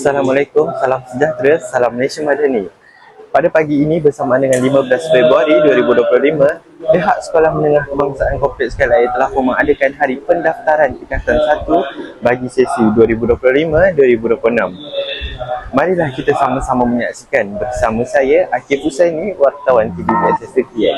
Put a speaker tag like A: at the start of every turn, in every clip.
A: Assalamualaikum, salam sejahtera, salam Malaysia Madani. Pada pagi ini bersamaan dengan 15 Februari 2025, pihak Sekolah Menengah Kebangsaan Kompleks Skala A telah mengadakan hari pendaftaran tingkatan 1 bagi sesi 2025-2026. Marilah kita sama-sama menyaksikan bersama saya Akif Husaini, wartawan TV Sekian.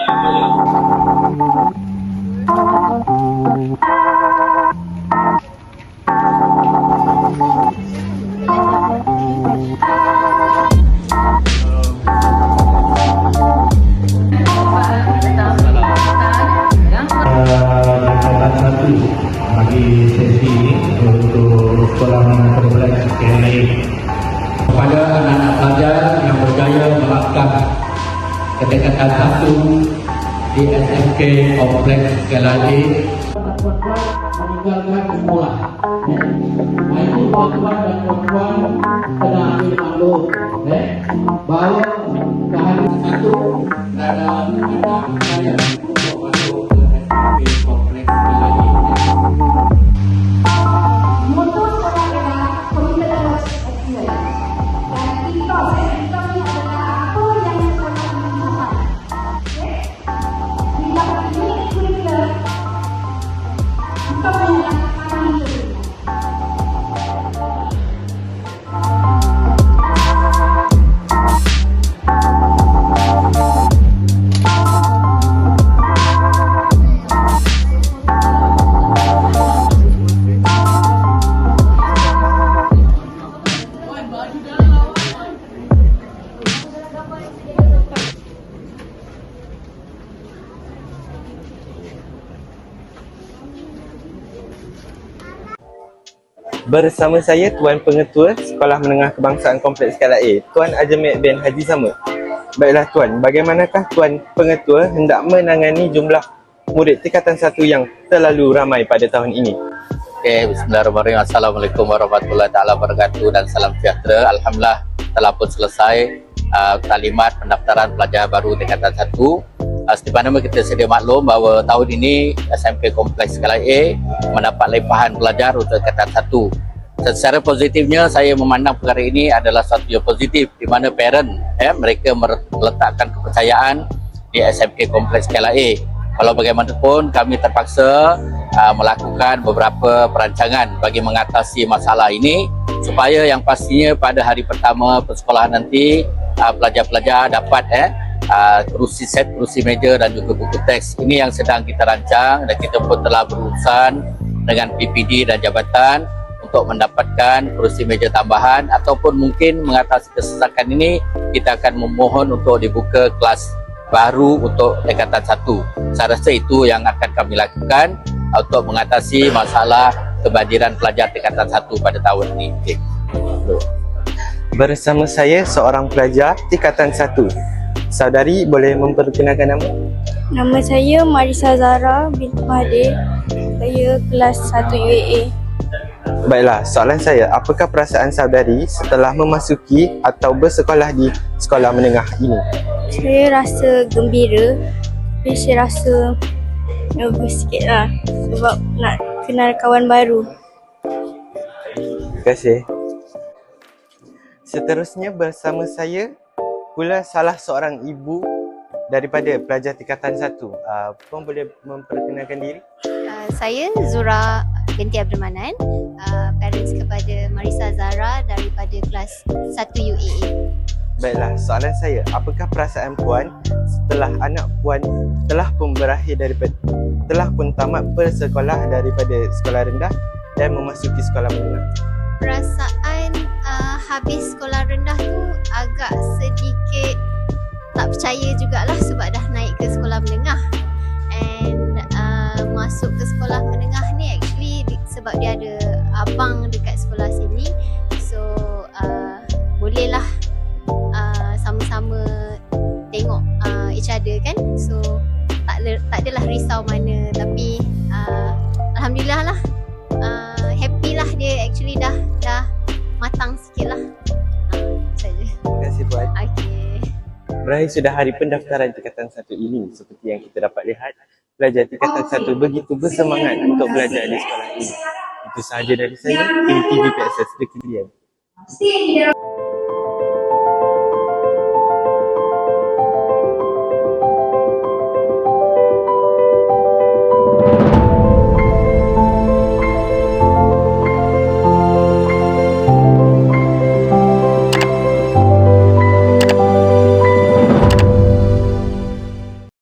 B: Kepada anak-anak pelajar yang berjaya melangkah ke tingkatan satu di SMK Kompleks tuan-tuan meninggalkan sekolah. Nah, itu tuan-tuan dan tuan-tuan kena ambil maklum eh. bahawa
A: Bersama saya Tuan Pengetua Sekolah Menengah Kebangsaan Kompleks Skala A, Tuan Ajamid bin Haji Sama. Baiklah Tuan, bagaimanakah Tuan Pengetua hendak menangani jumlah murid tingkatan satu yang terlalu ramai pada tahun ini?
C: Okey, bismillahirrahmanirrahim. Assalamualaikum warahmatullahi taala wabarakatuh dan salam sejahtera. Alhamdulillah telah pun selesai uh, talimat pendaftaran pelajar baru tingkatan 1. Uh, seperti mana kita sedia maklum bahawa tahun ini SMP Kompleks Skala A mendapat limpahan pelajar untuk tingkatan 1. Secara positifnya saya memandang perkara ini adalah satu yang positif di mana parent eh, mereka meletakkan kepercayaan di SMK Kompleks Skala A. Walau bagaimanapun kami terpaksa uh, melakukan beberapa perancangan bagi mengatasi masalah ini supaya yang pastinya pada hari pertama persekolahan nanti uh, pelajar-pelajar dapat eh uh, kerusi set, kerusi meja dan juga buku teks. Ini yang sedang kita rancang dan kita pun telah berurusan dengan PPD dan jabatan untuk mendapatkan kerusi meja tambahan ataupun mungkin mengatasi kesesakan ini kita akan memohon untuk dibuka kelas baru untuk tingkatan satu. Saya rasa itu yang akan kami lakukan untuk mengatasi masalah kebanjiran pelajar tingkatan satu pada tahun ini. Okay.
A: Bersama saya seorang pelajar tingkatan satu. Saudari boleh memperkenalkan nama?
D: Nama saya Marisa Zara binti Mahathir. Saya kelas 1 UAA.
A: Baiklah, soalan saya, apakah perasaan saudari setelah memasuki atau bersekolah di sekolah menengah ini?
D: Saya rasa gembira. Tapi saya rasa nervous sikit lah. Sebab nak kenal kawan baru.
A: Terima kasih. Seterusnya bersama saya pula salah seorang ibu daripada pelajar tingkatan satu. Uh, puan boleh memperkenalkan diri?
E: Uh, saya Zura binti Abdul Manan, uh, parents kepada Marisa Zara daripada kelas 1 UAA.
A: Baiklah, soalan saya, apakah perasaan puan setelah anak puan telah pun berakhir daripada telah pun tamat bersekolah daripada sekolah rendah dan memasuki sekolah menengah?
E: Perasaan uh, habis sekolah rendah tu agak sedikit tak percaya jugalah sebab dah naik ke sekolah menengah. And uh, masuk ke sekolah menengah ni actually di- sebab dia ada abang dekat sekolah sini. So uh, bolehlah uh, sama-sama tengok uh, each other kan. So tak le- tak adalah risau mana tapi uh, alhamdulillah lah
A: Berakhir sudah hari pendaftaran tingkatan satu ini. Seperti yang kita dapat lihat pelajar tingkatan satu begitu bersemangat untuk belajar di sekolah ini. Itu sahaja dari saya, tim TV PSS di